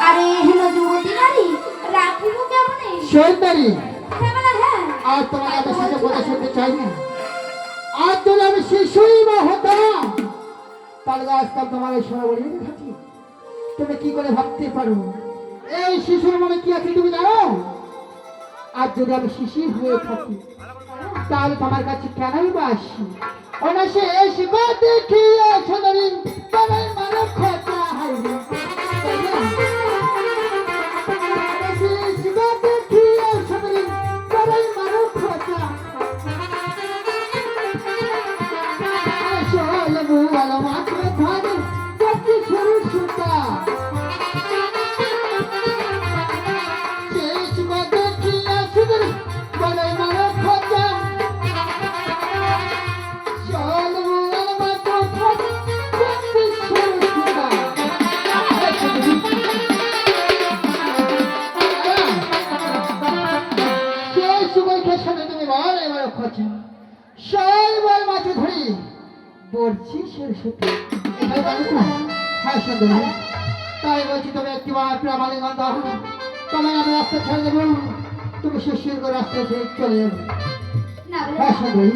আরে হেন যুবতী নারী রাখিব কেমনে? হ্যাঁ। আর তোমাকে আমি সাথে বলে শুনতে চাই না? আর যদি আমি শিশুই বা তাহলে আজকাল তোমার এই সোনা বলি থাকি তুমি কি করে ভাবতে পারো? এই শিশুর মনে কি আছে তুমি জানো? আর যদি আমি শিশির হয়ে থাকি তাহলে তোমার কাছে কেনই বা আসি? ওনা শেষ বা সাথে তুমি বল এবার খোঁজে। সেই বল মাঝে ধরি বলছি সরস্বতী হ্যাঁ সুন্দরী তাই বলছি তবে একটিবার প্রেমালিঙ্গন দাও তোমায় আমি রাস্তা ছেড়ে দেবো। তুমি শিশির করে রাস্তা ছেড়ে চলে যাবে। না বলে হ্যাঁ সুন্দরী